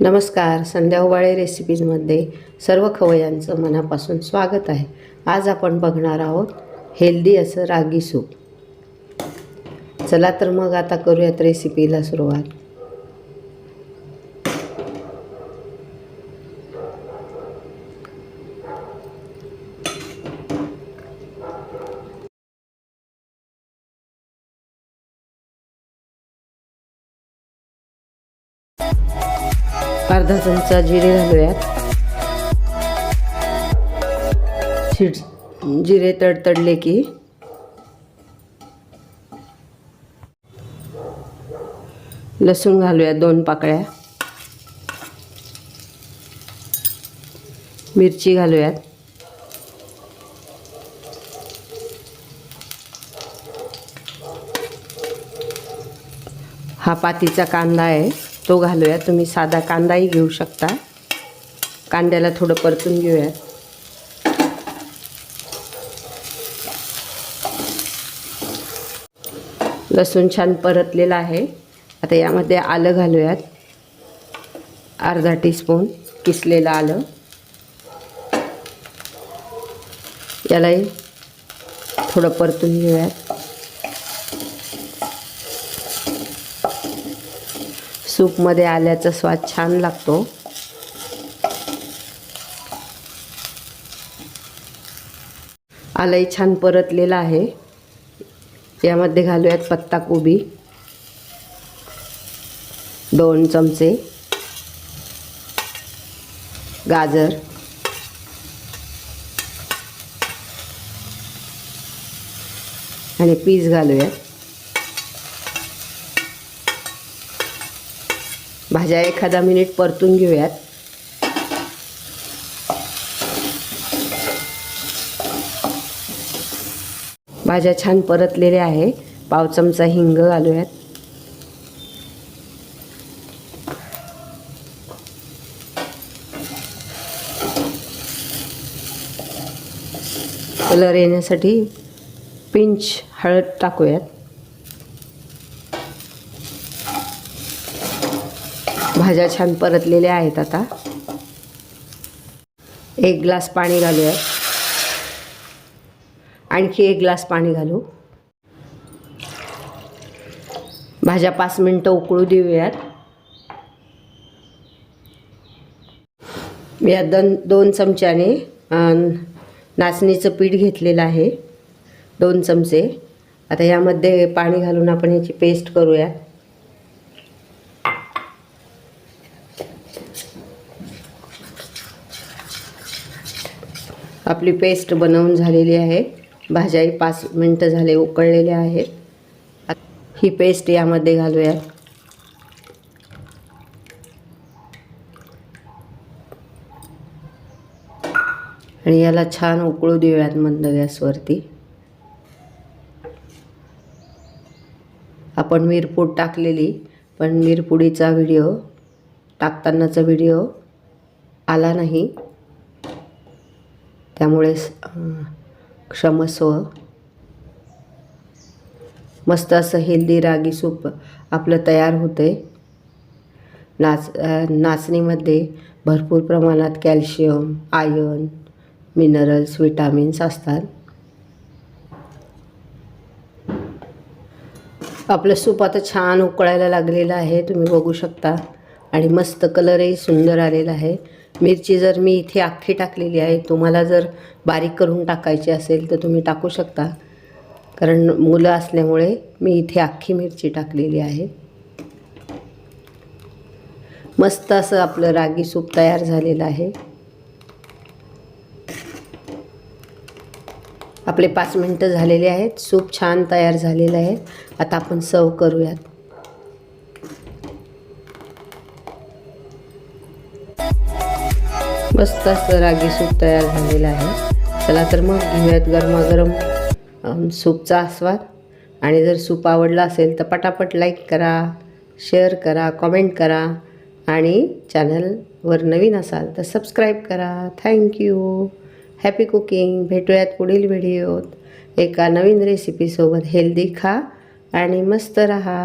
नमस्कार संध्या उबाळे रेसिपीजमध्ये सर्व खवयांचं मनापासून स्वागत आहे. आज आपण बघणार आहोत हेल्दी असं रागी सूप. चला तर मग आता करूयात रेसिपीला सुरुवात. अर्धा चमचा जिरे घालूयात. शिड जिरे तडतडले की. लसूण घालूयात दोन पाकळ्या. मिरची घालूयात. हा पातीचा कांदा आहे. तो घालूया तुम्ही साधा कांदाही घेऊ शकता. कांद्याला थोडं परतून घेऊयात. लसूण छान परतलेला आहे. आता यामध्ये आलं घालूयात. अर्धा टीस्पून किसलेलं आलं. यालाही थोडं परतून घेऊयात. सूपमध्ये आल्याचा स्वाद छान लागतो. आलंही छान परतलेलं आहे. यामध्ये घालूयात पत्ता कोबी दोन चमचे. गाजर. आणि पीस घालूयात. भाज्या एखादा मिनिट परतून घेऊयात. भाज्या छान परतलेल्या आहे. पाव चमचा हिंग घालूयात. कलर येण्यासाठी पिंच हळद टाकूयात. भाज्या छान परतलेल्या आहेत आता. एक ग्लास पाणी घालूयात आणखी एक ग्लास पाणी घालू. भाज्या पाच मिनटं उकळू देऊयात. मी या दोन दोन चमच्याने नाचणीचं पीठ घेतलेलं आहे. दोन चमचे. आता यामध्ये पाणी घालून आपण याची पेस्ट करूया. आपली पेस्ट बनवून झालेली आहे. भाज्याही पाच मिनटं झाले उकळलेल्या आहेत. ही पेस्ट यामध्ये घालूयात आणि याला छान उकळू देऊयात मंद गॅसवरती. आपण मिरपूड टाकलेली पण मिरपुडीचा व्हिडिओ टाकतानाचा व्हिडिओ आला नाही. त्यामुळे क्षमस्व. मस्त असं हेल्दी रागी सूप आपलं तयार होते नाच नाचणीमध्ये भरपूर प्रमाणात कॅल्शियम आयर्न मिनरल्स विटामिन्स असतात. आपलं सूप आता छान उकळायला लागलेलं आहे तुम्ही बघू शकता. आणि मस्त कलरही सुंदर आलेला आहे. मिरची जर मी इथे अख्खी टाकलेली आहे तुम्हाला जर बारीक करून टाकायची असेल तर तुम्ही टाकू शकता. कारण मुलं असल्यामुळे मी इथे अख्खी मिरची टाकलेली आहे. मस्त असं आपलं रागी सूप तयार झालेलं आहे. आपले पाच मिनटं झालेले आहेत. सूप छान तयार झालेलं आहे. आता आपण सर्व करूयात. मस्त असं रागी सूप तयार झालेलं आहे. चला तर मग घेऊयात गरमागरम सूपचा आस्वाद. आणि जर सूप आवडला असेल तर पटापट लाईक करा शेअर करा कॉमेंट करा. आणि चॅनलवर नवीन असाल तर सबस्क्राईब करा. थँक्यू हॅपी कुकिंग भेटूयात पुढील व्हिडिओत एका नवीन रेसिपीसोबत हेल्दी खा आणि मस्त रहा.